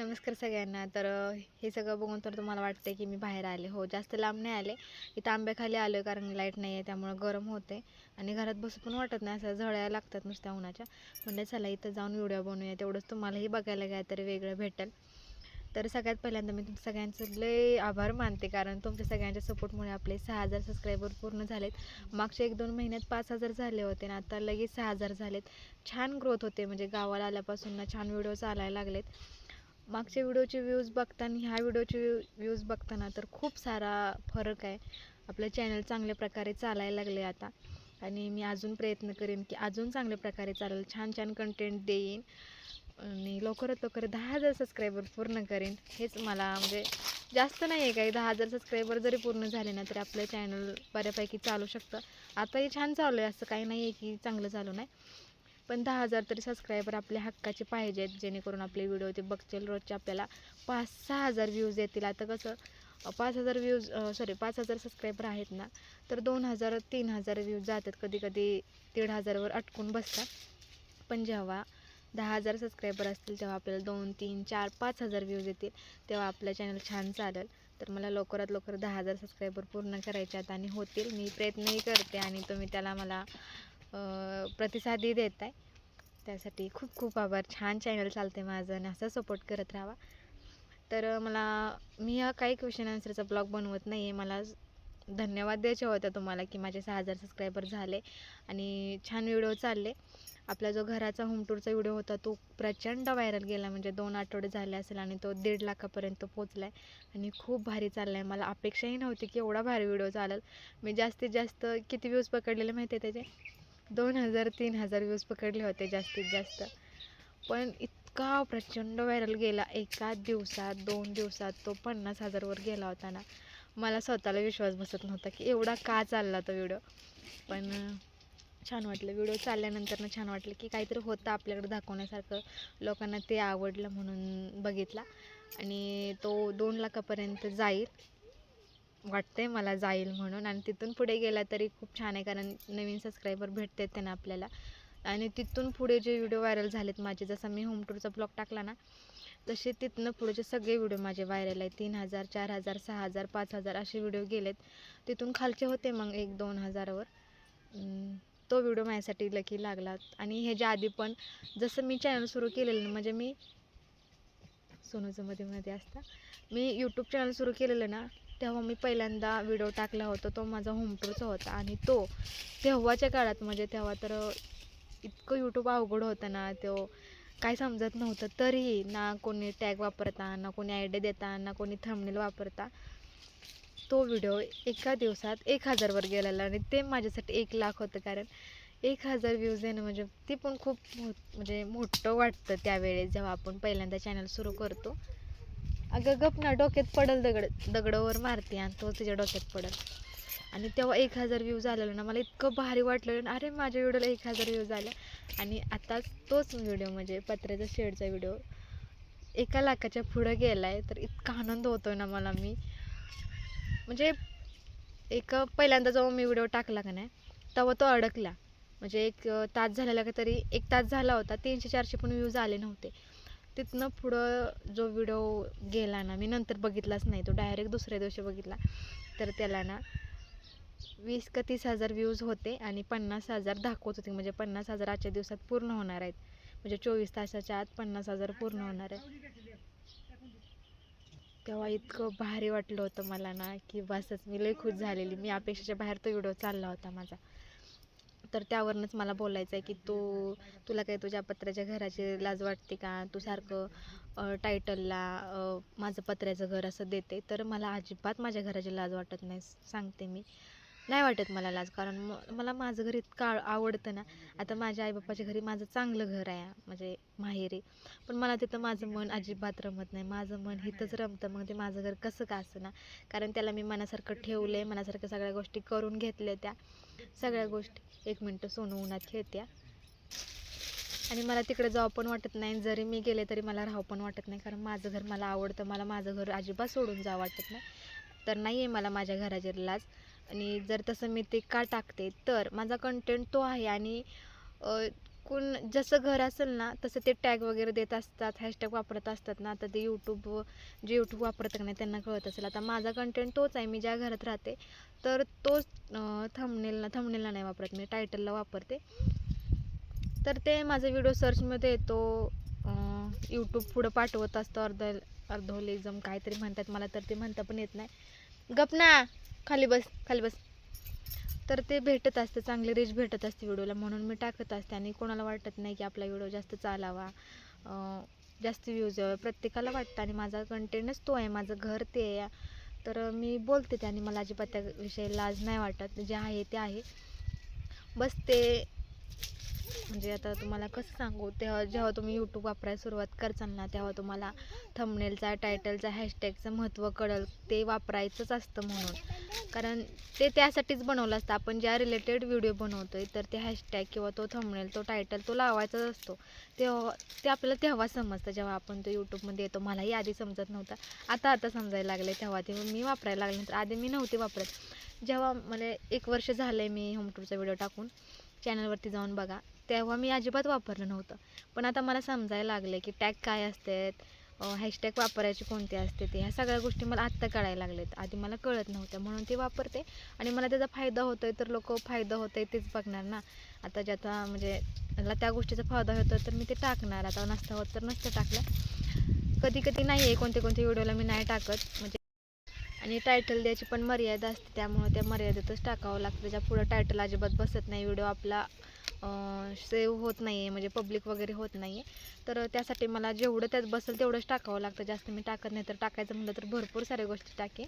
नमस्कार सगळ्यांना. तर हे सगळं बघून तर तुम्हाला वाटतंय की मी बाहेर आले. हो जास्त लांब नाही आले. इथं आंब्याखाली आलो कारण लाइट नाही आहे त्यामुळं गरम होते आणि घरात बसू पण वाटत नाही असं झळ्या लागतात नुसत्या उन्हाच्या. म्हणजे चला इथं जाऊन व्हिडिओ बनवूया. तेवढंच तुम्हालाही बघायला काय तरी वेगळं भेटेल. तर सगळ्यात पहिल्यांदा मी तुमच्या सगळ्यांचं लय आभार मानते. कारण तुमच्या सगळ्यांच्या सपोर्टमुळे आपले सहा हजार सबस्क्रायबर पूर्ण झालेत. मागच्या एक दोन महिन्यात पाच हजार झाले होते आणि आता लगेच सहा हजार झालेत. छान ग्रोथ होते. म्हणजे गावाला आल्यापासून ना छान व्हिडिओ चालायला लागलेत. मागच्या व्हिडिओचे व्ह्यूज बघताना ह्या व्हिडिओचे व्ह्यूज बघताना तर खूप सारा फरक आहे. आपलं चॅनल चांगल्या प्रकारे चालायला लागले आता. आणि मी अजून प्रयत्न करेन की अजून चांगल्या प्रकारे चालेल. छान छान कंटेंट देईन. आणि लवकरात लवकर दहा हजार सबस्क्रायबर पूर्ण करेन. हेच मला म्हणजे जास्त नाही आहे काही. दहा हजार सबस्क्रायबर जरी पूर्ण झाले ना तरी आपलं चॅनल बऱ्यापैकी चालू शकतं. आताही छान चालू आहे. असं काही नाही आहे की चांगलं चालू नाही. पण दहा हजार तरी सबस्क्रायबर आपल्या हक्काचे पाहिजेत जेणेकरून आपले व्हिडिओ ते बघतील. रोजचे आपल्याला पाच सहा हजार व्ह्यूज येतील. आता कसं पाच हजार व्ह्यूज सॉरी पाच हजार सबस्क्रायबर आहेत ना तर दोन हजार तीन हजार व्ह्यूज जातात. कधी कधी दीड हजारवर अटकून बसतात. पण जेव्हा दहा हजार सबस्क्रायबर असतील तेव्हा आपल्याला दोन तीन चार पाच हजार व्ह्यूज येतील. तेव्हा आपलं चॅनल छान चालेल. तर मला लवकरात लवकर दहा हजार सबस्क्रायबर पूर्ण करायचे आहेत आणि होतील. मी प्रयत्नही करते आणि तुम्ही त्याला मला प्रतिसादही देत आहे त्यासाठी खूप खूप आभार. छान चॅनल चालते माझं आणि असं सपोर्ट करत राहावा. तर मला मी हा काही क्वेश्चन आन्सरचा ब्लॉग बनवत नाही आहे मला धन्यवाद द्यायचे होते तुम्हाला की माझे सहा हजार सबस्क्रायबर झाले आणि छान व्हिडिओ चालले. आपला जो घराचा होम टूरचा व्हिडिओ होता तो प्रचंड व्हायरल गेला. म्हणजे दोन आठवडे झाले असेल आणि तो दीड लाखापर्यंत पोचला आहे आणि खूप भारी चालला आहे मला अपेक्षाही नव्हती की एवढा भारी व्हिडिओ चालेल. मी जास्तीत जास्त किती व्ह्यूज पकडलेले माहिती आहे त्याचे? दोन हजार तीन हजार व्ह्यूज पकडले होते जास्तीत जास्त. पण इतका प्रचंड व्हायरल गेला. एका दिवसात दोन दिवसात तो पन्नास हजारवर गेला होता ना. मला स्वतःला विश्वास बसत नव्हता की एवढा का चालला तो व्हिडिओ पण छान वाटलं. व्हिडिओ चालल्यानंतर छान वाटलं की काहीतरी होतं आपल्याकडे दाखवण्यासारखं. लोकांना ते आवडलं म्हणून बघितला. आणि तो दोन लाखापर्यंत जाईल. वाटतंय मला जाईल म्हणून. आणि तिथून पुढे गेला तरी खूप छान आहे कारण नवीन सबस्क्रायबर भेटतात त्यांना आपल्याला. आणि तिथून पुढे जे व्हिडिओ व्हायरल झालेत माझे जसा मी होम टूरचा ब्लॉग टाकला ना तसे तिथनं पुढेचे सगळे व्हिडिओ माझे व्हायरल आहेत तीन हजार चार हजार सहा हजार पाच हजार असे व्हिडिओ गेलेत. तिथून खालचे होते मग एक दोन हजारावर. तो व्हिडिओ माझ्यासाठी लकी लागला. आणि ह्याच्या आधी पण जसं मी चॅनल सुरू केलेलं ना म्हणजे मी सोनूचं मध्ये मध्ये असता. मी यूट्यूब चॅनल सुरू केलेलं ना तेव्हा मी पहिल्यांदा व्हिडिओ टाकला होता तो माझा होम टूरचा होता. आणि तो तेव्हाच्या काळात म्हणजे तेव्हा तर इतकं यूट्यूब अवघड होतं ना तो काय समजत नव्हतं. तरीही ना कोणी टॅग वापरता ना कोणी आयडिया देता ना कोणी थंबनेल वापरता. तो व्हिडिओ एका दिवसात एक हजारवर गेलेला आणि ते माझ्यासाठी एक लाख होतं. कारण एक हजार व्ह्यूज येणं म्हणजे ती पण खूप मो म्हणजे मोठं वाटतं त्यावेळेस जेव्हा आपण पहिल्यांदा चॅनल सुरू करतो. अगं गप ना डोक्यात पडल दगड दगडावर मारते आणि तो तिच्या डोक्यात पडल. आणि तेव्हा एक हजार व्ह्यू झालेलं ना मला इतकं भारी वाटलं ना अरे माझ्या व्हिडिओला एक हजार व्ह्यूज झाला आणि आता तोच व्हिडिओ म्हणजे पत्र्याचा शेडचा व्हिडिओ एका लाखाच्या पुढं गेला आहे तर इतका आनंद होतो ना मला मी. म्हणजे एक पहिल्यांदा जेव्हा मी व्हिडिओ टाकला का नाही तेव्हा तो अडकला. म्हणजे एक तास झालेला का तरी एक तास झाला होता तीनशे चारशे पण व्ह्यूज आले नव्हते. तिथनं पुढं जो व्हिडिओ गेला ना मी नंतर बघितलाच नाही. तो डायरेक्ट दुसऱ्या दिवशी बघितला. तर त्याला ना वीस का तीस हजार व्ह्यूज होते आणि पन्नास हजार दाखवत होते. म्हणजे पन्नास हजार आजच्या दिवसात पूर्ण होणार आहेत. म्हणजे चोवीस तासाच्या आत पन्नास हजार पूर्ण होणार आहे तेव्हा इतकं भारी वाटलं होतं मला ना की बसच मी लई खुश झालेली. मी अपेक्षेच्या बाहेर तो व्हिडिओ चालला होता माझा. तर त्यावरूनच मला बोलायचं आहे की तू तुला काही तुझ्या पत्र्याच्या घराची लाज वाटते का? तू सारखं टायटलला माझं पत्र्याचं घर असं देते. तर मला अजिबात माझ्या घराची लाज वाटत नाही सांगते मी. नाही वाटत मला लाज कारण म मला माझं घर इतकं आवडतं ना. आता माझ्या आईबापाच्या घरी माझं चांगलं घर आहे म्हणजे माहेरी. पण मला तिथं माझं मन अजिबात रमत नाही. माझं मन इथंच रमतं. मग ते माझं घर कसं का असं ना? कारण त्याला मी मनासारखं ठेवलं आहे मनासारखं सगळ्या गोष्टी करून घेतल्या त्या. सगळ्या गोष्टी. एक मिनटं सोनं उन्हात खेळत्या. आणि मला तिकडे जावं पण वाटत नाही. जरी मी गेले तरी मला राहावं पण वाटत नाही. कारण माझं घर मला आवडतं. मला माझं घर अजिबात सोडून जावं वाटत नाही. तर नाही आहे मला माझ्या घराची लाज. आणि जर तसं मी ते का टाकते? तर माझा कंटेंट तो आहे. आणि अ, जसं घर असेल ना तसं ते टॅग वगैरे देत असतात हॅशटॅग वापरत असतात ना. आता ते यूट्यूब जे यूट्यूब वापरत नाही त्यांना कळत असेल. आता माझा कंटेंट तोच आहे मी ज्या घरात राहते तर तोच थंबनेलला थंबनेलला नाही वापरत मी टायटलला वापरते. तर ते माझा व्हिडिओ सर्चमध्ये येतो यूट्यूब पुढं पाठवत असतं अर्ध अर्धोलिझम काहीतरी म्हणतात मला तर ते म्हणता पण येत नाही. गप ना खाली बस खाली बस. तर ते भेटत असतं चांगले रीच भेटत असते व्हिडिओला. म्हणून मी टाकत असते आणि कोणाला वाटत नाही की आपला व्हिडिओ जास्त चालावा जास्त व्ह्यूज यावे. प्रत्येकाला वाटतं आणि माझा कंटेंटच तो आहे माझं घर ते आहे. तर मी बोलते ते आणि मला अजिबात त्याविषयी लाज नाही वाटत. जे आहे ते आहे. बस ते म्हणजे आता तुम्हाला कसं सांगू तेव्हा जेव्हा तुम्ही यूट्यूब वापरायला सुरुवात करचाल ना तेव्हा तुम्हाला थंबनेलचा टायटलचा हॅशटॅगचं महत्त्व कळेल. ते वापरायचंच असतं म्हणून. कारण ते त्यासाठीच बनवलं असतं. आपण ज्या रिलेटेड व्हिडिओ बनवतो आहे तर ते हॅशटॅग किंवा तो थंबनेल तो टायटल तो लावायचाच असतो. तेव्हा ते आपल्याला तेव्हा समजतं. जेव्हा आपण तो यूट्यूबमध्ये येतो मलाही आधी समजत नव्हता. आता आता समजायला लागले तेव्हा. ते मी वापरायला लागले तर आधी मी नव्हते वापरत. जेव्हा मला एक वर्ष झालं आहे मी होम टूरचा व्हिडिओ टाकून. चॅनलवरती जाऊन बघा. तेव्हा मी अजिबात वापरलं नव्हतं. पण आता मला समजायला लागले की टॅग काय असतात हॅशटॅग वापरायचे कोणते असते ते ह्या सगळ्या गोष्टी मला आत्ता कळायला लागलेत आधी मला कळत नव्हत्या म्हणून ते वापरते. आणि मला त्याचा फायदा होतो आहे तर लोक फायदा होतो आहे तेच बघणार ना. आता ज्याचा म्हणजे मला त्या गोष्टीचा फायदा होतो तर मी ते टाकणार. आता नसतं होत तर नसतं टाकलं. कधी कधी नाही आहे कोणते कोणते व्हिडिओला मी नाही टाकत. म्हणजे आणि टायटल द्यायची पण मर्यादा असते त्यामुळे त्या मर्यादेतच टाकावं लागतं. त्याच्या पुढं टायटल अजिबात बसत नाही व्हिडिओ आपला सेव्ह होत नाही आहे म्हणजे पब्लिक वगैरे होत नाही आहे तर त्यासाठी मला जेवढं त्यात बसेल तेवढंच टाकावं लागतं. जास्त मी टाकत नाही तर टाकायचं म्हटलं तर भरपूर साऱ्या गोष्टी टाके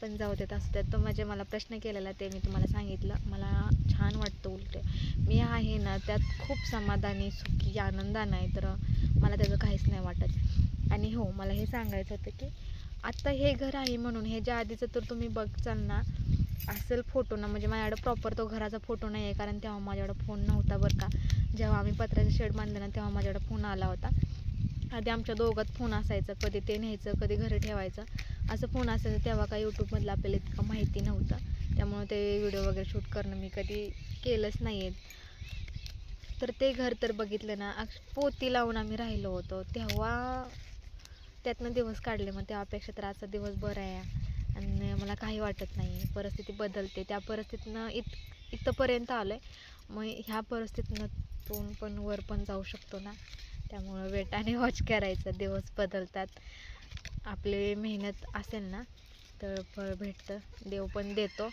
पण जाऊ देत असं त्यात तो म्हणजे मला प्रश्न केलेला ते मी तुम्हाला सांगितलं. मला छान वाटतं उलट. मी आहे ना त्यात खूप समाधानी सुखी आनंदानं आहे तर मला त्याचं काहीच नाही वाटत. आणि हो मला हे सांगायचं होतं की आत्ता हे घर आहे म्हणून हे ज्या आधीचं तर तुम्ही बघचाल ना असेल फोटो ना म्हणजे माझ्याकडं प्रॉपर तो घराचा फोटो नाही आहे कारण तेव्हा माझ्याकडं फोन नव्हता बरं का. जेव्हा आम्ही पत्र्याचं शेड बांधलं ना तेव्हा माझ्याकडं फोन आला होता. आधी आमच्या दोघात फोन असायचा कधी ते न्यायचं कधी घरी ठेवायचं. असं फोन असायचं तेव्हा काय यूट्यूबमधलं आपल्याला इतकं माहिती नव्हतं. त्यामुळं ते व्हिडिओ वगैरे शूट करणं मी कधी केलंच नाही आहे तर ते घर तर बघितलं ना पोती लावून आम्ही राहिलो होतो. तेव्हा त्यातनं दिवस काढले मग त्यापेक्षा तर आजचा दिवस बरा आहे. आणि मला काही वाटत नाही. परिस्थिती बदलते. त्या परिस्थितीनं इत इथंपर्यंत आलो आहे मग ह्या परिस्थितीतून पण वर पण जाऊ शकतो ना. त्यामुळं वेटाने वॉच करायचं. दिवस बदलतात. आपली मेहनत असेल ना तर फळ भेटतं. देव पण देतो.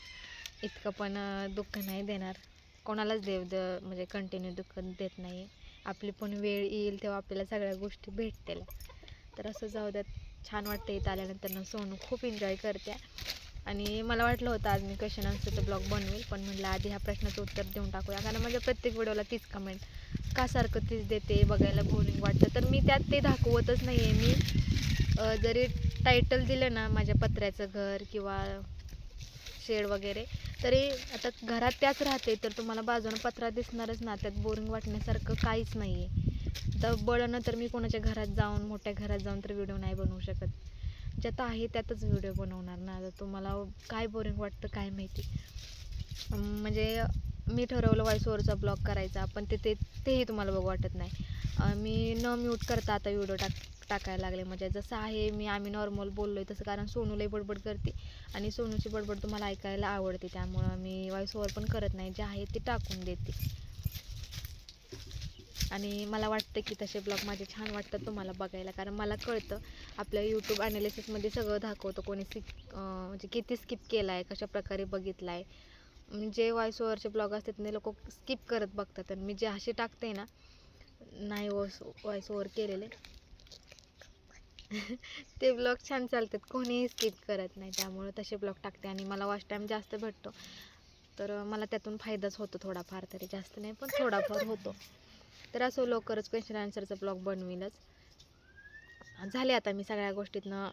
इतकं पण दुःख नाही देणार. कोणालाच देव द म्हणजे कंटिन्यू दुःख देत नाही आपली पण वेळ येईल तेव्हा आपल्याला सगळ्या गोष्टी भेटतील. तर असं जाऊ द्यात. छान वाटतं इथं आल्यानंतर ना सोनू खूप एन्जॉय करते. आणि मला वाटलं होतं आज मी क्वेश्चन आन्सरचं ब्लॉग बनवेल पण म्हटलं आधी ह्या प्रश्नाचं उत्तर देऊन टाकूया. कारण माझ्या प्रत्येक व्हिडिओला तीच कमेंट का सारखं तीच देते बघायला बोरिंग वाटतं? तर मी त्यात ते दाखवतच नाही आहे मी जरी टायटल दिलं ना माझ्या पत्र्याचं घर किंवा शेड वगैरे तरी आता घरात त्याच राहते तर तुम्हाला बाजूनं पत्रा दिसणारच ना. त्यात बोरिंग वाटण्यासारखं काहीच नाही आहे तर तर मी कोणाच्या घरात जाऊन मोठ्या घरात जाऊन तर व्हिडिओ नाही बनवू शकत. ज्यात आहे त्यातच व्हिडिओ बनवणार ना. तर तुम्हाला काय बोरिंग वाटतं काय माहिती. म्हणजे मी ठरवलं व्हॉइस ओवरचा ब्लॉग करायचा पण ते ते तेही तुम्हाला बघू वाटत नाही. मी न म्यूट करता आता व्हिडिओ टाक टाकायला लागले. म्हणजे जसं आहे मी आम्ही नॉर्मल बोललो आहे तसं कारण सोनूलाही बडबड करते. आणि सोनूची बडबड तुम्हाला ऐकायला आवडते. त्यामुळं मी व्हॉइस ओवर पण करत नाही. जे आहे ते टाकून देते. आणि मला वाटतं की तसे ब्लॉग माझे छान वाटतात तुम्हाला बघायला. कारण मला कळतं आपल्या यूट्यूब ॲनालिसिसमध्ये सगळं दाखवतं कोणी स्किप म्हणजे किती स्किप केला आहे कशा प्रकारे बघितला आहे म्हणजे जे व्हॉइस ओव्हरचे ब्लॉग असतात ते लोक स्किप करत बघतात. आणि मी जे असे टाकते ना नाही वॉइस व्हॉइस ओव्हर केलेले ते ब्लॉग छान चालतात. कोणीही स्किप करत नाही. त्यामुळं तसे ब्लॉग टाकते आणि मला वॉच टाईम जास्त भेटतो. तर मला त्यातून फायदाच होतो थोडाफार तरी. जास्त नाही पण थोडाफार होतो. तर असं लवकरच क्वेश्चन आन्सरचा ब्लॉग बनवीनच. झाले आता मी सगळ्या गोष्टीतनं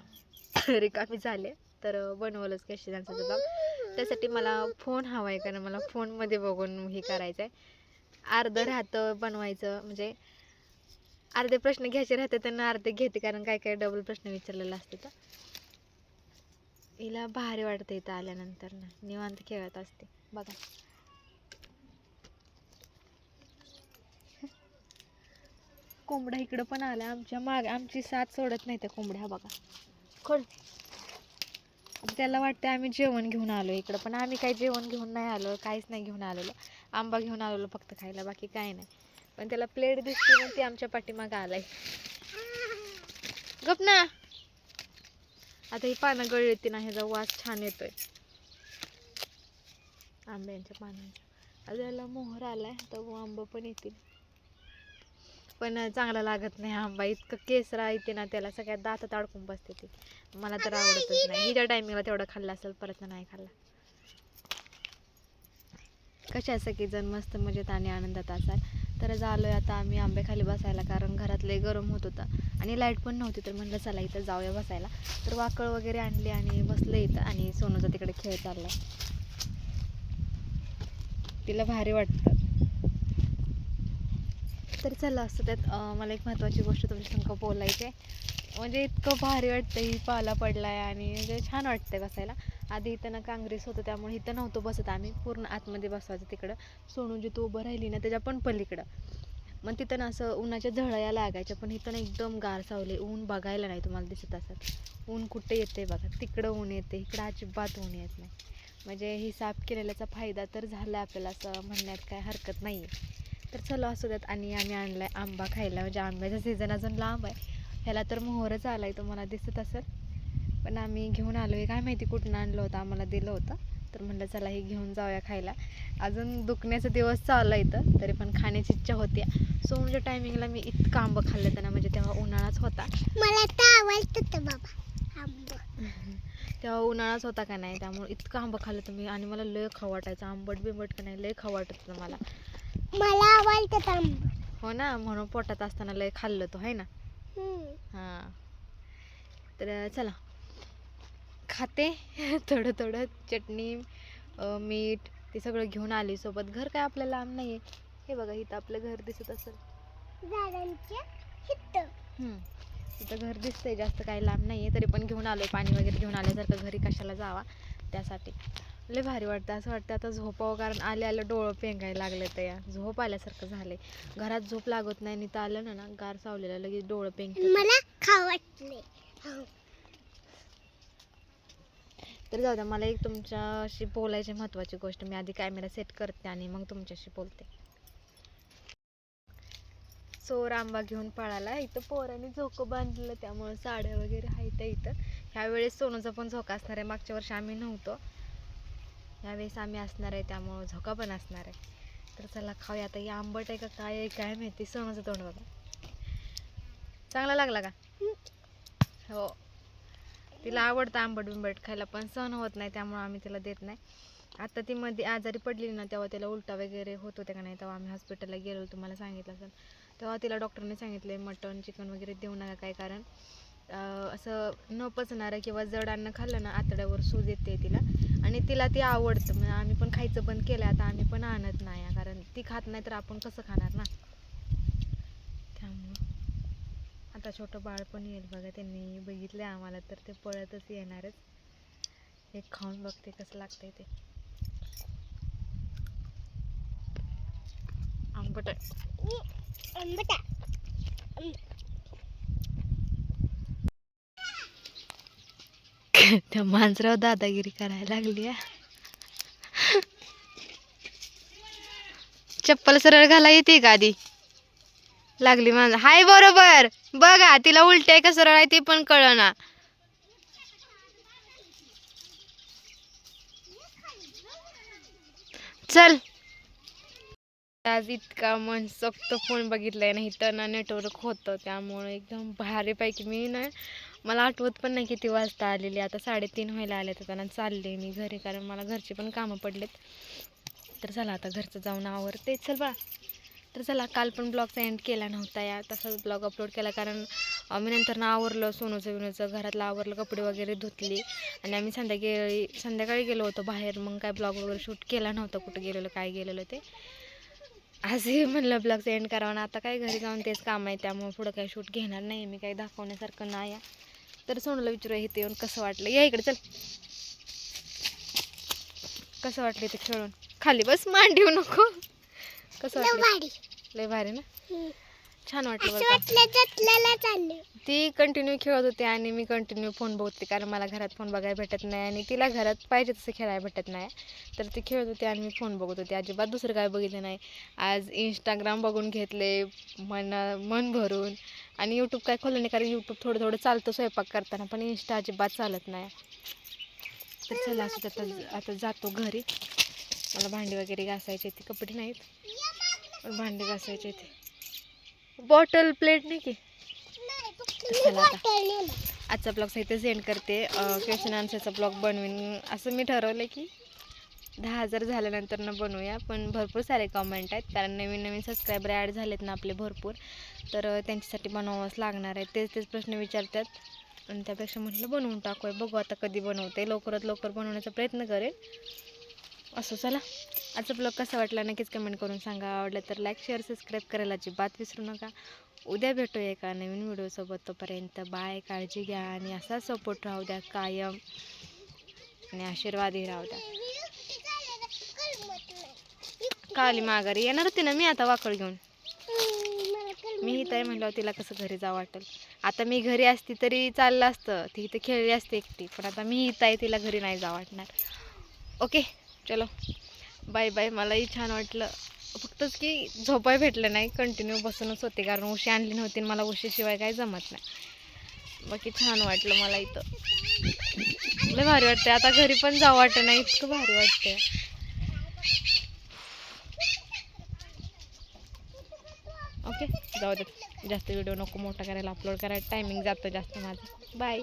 रिकामी झाले तर बनवलंच क्वेश्चन आन्सरचा ब्लॉग त्यासाठी मला फोन हवा आहे कारण मला फोनमध्ये बघून हे करायचं आहे अर्धं राहतं बनवायचं म्हणजे अर्धे प्रश्न घ्यायचे राहते त्यांना अर्धे घेते कारण काय काय डबल प्रश्न विचारलेला असते तर. हिला भारी वाटतं इथं आल्यानंतर ना. निवांत खेळत असते. बघा. कोंबडा इकडं पण आला आमच्या माग आमची साथ सोडत नाही त्या कोंबड्या बघा. आता त्याला वाटतं आम्ही जेवण घेऊन आलो इकडं पण आम्ही काही जेवण घेऊन नाही आलो काहीच नाही घेऊन आलेलो. आंबा घेऊन आलेलो फक्त खायला बाकी काही नाही. पण त्याला प्लेट दिसते म्हणून ती आमच्या पाठीमागं आलाय. गप ना. आता ही पानं गळली ना ह्याचा वास छान येतोय. आंब्यांच्या पानांचा. आता याला मोहर आलाय तर आंबा पण येतील. पण चांगला लागत नाही आंबा इतकं केसरा येते ना त्याला सगळ्यात दातात अडकून बसते ती. मला तर आवडतच नाही. हिच्या टायमिंगला तेवढा खाल्ला असेल परत नाही खाल्ला. कशा सगळी जण मस्त मजेत आणि आनंदात असाल. तर झालोय आता आम्ही आंबे खाली बसायला कारण घरात लय गरम होत होतं. आणि लाइट पण नव्हती तर म्हणलं चला इथं जाऊया बसायला. तर वाकळ वगैरे आणली आणि बसलं इथं आणि सोनूचा तिकडे खेळ चाललाय. तिला भारी वाटतं. तर चला असतं त्यात मला एक महत्त्वाची गोष्ट तुमच्या बोलायची आहे म्हणजे इतकं भारी वाटतं ही पाला पडला आहे आणि म्हणजे छान वाटतंय बसायला. आधी इथं ना काँग्रेस होतं त्यामुळे इथं नव्हतो बसत आम्ही. पूर्ण आतमध्ये बसवायचं तिकडं. सोनू जिथं उभं राहिली ना त्याच्या पण पलीकडं. मग तिथं ना असं उन्हाच्या झळया लागायच्या पण इथं ना एकदम गार सावले. ऊन बघायला नाही तुम्हाला दिसत असत ऊन कुठे येते बघा. तिकडं ऊन येते इकडं अजिबात ऊन येत नाही. म्हणजे हिसाब साफ केलेल्याचा फायदा तर झाला आपल्याला असं म्हणण्यात काय हरकत नाही आहे तर चला असू द्यात. आणि आम्ही आणलाय आंबा खायला. म्हणजे आंब्याचा सीझन अजून लांब आहे. ह्याला तर मोहरच आला आहे तुम्हाला दिसत असेल. पण आम्ही घेऊन आलो आहे काय माहिती कुठून आणलं होतं? आम्हाला दिलं होतं. तर म्हणलं चला हे घेऊन जाऊया खायला. अजून दुखण्याचा दिवस चालला इथं. तरी पण खाण्याची इच्छा होती. सोमच्या टायमिंगला मी इतकं आंबं खाल्लं होतं ना. म्हणजे तेव्हा उन्हाळाच होता. मला बाबा आंबा. तेव्हा उन्हाळाच होता का नाही? त्यामुळे इतकं आंबं खाल्लं मी. आणि मला लय खाऊ वाटायचं. आंबट बिंबट का नाही लय खाऊ वाटत होतं मला. मला आवडतं हो ना म्हणून पोटात असताना लय खाल्लं तो आहे ना. हां. तर चला. खाते थोडं थोडं चटणी मीठ ते सगळं घेऊन आली. सोबत घर काय आपलं लांब नाही आहे हे बघा इथं आपलं घर दिसत असेल. इथं घर दिसतंय जास्त काही लांब नाही आहे तरी पण घेऊन आलो पाणी वगैरे घेऊन आल्यासारखं घरी कशाला जावा? त्यासाठी. लय भारी वाटतं. असं वाटतं आता झोपावं कारण आले आलं डोळं पेंगायला लागले तर या. झोप आल्यासारखं झालंय. घरात झोप लागत नाही आणि आलं ना ना गार सावलेलं लगेच डोळं पेंग मला खाऊ वाटले. हो. तर जाऊ द्या मला एक तुमच्याशी बोलायची महत्त्वाची गोष्ट. मी आधी कॅमेरा सेट करते आणि मग तुमच्याशी बोलते. चोर आंबा घेऊन पळाला. इथं पोराने झोकं बांधलेलं त्यामुळं साड्या वगैरे आहेत इथं. ह्यावेळेस सोनूचा पण झोका असणार आहे. मागच्या वर्षी आम्ही नव्हतो. ह्यावेळेस आम्ही असणार आहे त्यामुळं झोका पण असणार आहे. तर चला खाऊया आता. हे आंबट आहे का काय आहे काय माहिती? सोनूचं तोंड बघा. चांगला लागला का? हो. तिला आवडतं आंबट बिंबट खायला पण सहन होत नाही त्यामुळं आम्ही तिला देत नाही. आता ती मध्ये आजारी पडली ना तेव्हा तिला उलटा वगैरे होत होत्या का नाही तेव्हा आम्ही हॉस्पिटलला गेलो तुम्हाला सांगितलं असेल. तेव्हा तिला डॉक्टरने सांगितले मटन चिकन वगैरे देऊ नका काय कारण? असं न पचणारं किंवा जड अन्न खाल्लं ना आतड्यावर सूज येते तिला. आणि तिला ते आवडतं. म्हणजे आम्ही पण खायचं बंद केलं आता आम्ही पण आणत नाही कारण ती खात नाही तर आपण कसं खाणार ना? त्यामुळं. आता छोटं बाळ पण येईल बघा त्यांनी बघितलं आम्हाला तर ते पळतच येणारच. एक खाऊन बघते कसं लागतंय ते. आंबट आंबट. त्या मांजराव दादागिरी करायला लागली आहे. चप्पल सरळ घाला येते का आधी? लागली मांजर. हाय बरोबर. बघा तिला उलट आहे का सरळ आहे ते पण कळना. चल. आज इतका मनसोक्त फोन बघितलाय नाही तर ना नेटवर्क होतं त्यामुळे एकदम भारीपैकी मी ना मला आठवत पण नाही किती वाजता आलेली. आता साडेतीन व्हायला आले तर त्यांना चालले मी घरी कारण मला घरचे पण कामं पडलेत. तर चला आता घरचं जाऊन आवरते. चल बा. तर चला काल पण ब्लॉगचा एंड केला नव्हता या. तसाच ब्लॉग अपलोड केला कारण आम्ही मी नंतर ना आवरलं सोनूचं विनूचं घरातलं आवरलं कपडे वगैरे धुतली. आणि आम्ही संध्याकाळी संध्याकाळी गेलो होतो बाहेर. मग काय ब्लॉग वगैरे शूट केला नव्हता कुठं गेलेलो काय गेलेलो ते. आजही म्हणलं ब्लॉगचं एंड करावं ना. आता काय घरी जाऊन तेच काम आहे त्यामुळे पुढं काही शूट घेणार नाही. मी काही दाखवण्यासारखं नाही आहे. तर सोनूला विचारूया इथे येऊन कसं वाटलं. या इकडे चल. कसं वाटलं इथे खेळून? खाली बस मान ठेवू नको. कसं वाटलं? भारी. लय भारी ना. छान वाटलं ती कंटिन्यू खेळत होती आणि मी कंटिन्यू फोन बघते कारण मला घरात फोन बघायला भेटत नाही आणि तिला घरात पाहिजे तसं खेळायला भेटत नाही. तर ती खेळत होती आणि मी फोन बघत होते. अजिबात दुसरं काय बघितलं नाही. आज इंस्टाग्राम बघून घेतले मन मन भरून. आणि यूट्यूब काय खोललं नाही कारण यूट्यूब थोडं थोडं चालतं स्वयंपाक करताना पण इंस्टा अजिबात चालत नाही. तर चला असं आता आता जातो घरी. मला भांडी वगैरे घासायची ते कपडे नाहीत. पण भांडी घासायचे ते बॉटल प्लेट नाही की? चला आता. आजचा ब्लॉग इथे सेंड करते. क्वेश्चन आन्सरचा ब्लॉग बनवीन. असं मी ठरवलं की दहा हजार झाल्यानंतर न बनवूया. पण भरपूर सारे कमेंट आहेत. कारण नवीन नवीन सबस्क्रायबर ॲड झालेत ना आपले भरपूर. तर त्यांच्यासाठी बनवावंच लागणार आहे. तेच तेच प्रश्न विचारतात. आणि त्यापेक्षा म्हटलं बनवून टाकूया. बघू आता कधी बनवते. लवकरात लवकर बनवण्याचा प्रयत्न करेन. असो चला. आजचा ब्लॉग कसा वाटला नक्कीच कमेंट करून सांगा. आवडलं तर लाईक शेअर सबस्क्राईब करायला अजिबात विसरू नका. उद्या भेटूया एका नवीन व्हिडिओसोबत तोपर्यंत बाय काळजी घ्या आणि असा सपोर्ट राहू द्या कायम. आणि आशीर्वादही राहू द्या. काली माघारी येणार होती ना मी आता वाकड घेऊन? मी इथं आहे म्हटल्यावर तिला कसं घरी जावं वाटेल. आता मी घरी असती तरी चाललं असतं. ती इथं खेळली असते एकटी. पण आता मी इथं आहे तिला घरी नाही जावं वाटणार. ओके चलो बाय बाय मलाही छान वाटलं. फक्तच की झोपाय भेटलं नाही. कंटिन्यू बसूनच होते कारण उशी आणली नव्हती आणि मला उशीशिवाय काही जमत नाही. बाकी छान वाटलं मला इथं. लय भारी वाटते आता घरी पण जावं वाटत नाही. इतकं भारी वाटतंय. ओके जाऊ दे. जास्त व्हिडिओ नको मोठा करायला. अपलोड करायला टायमिंग जातं जास्त माझं. बाय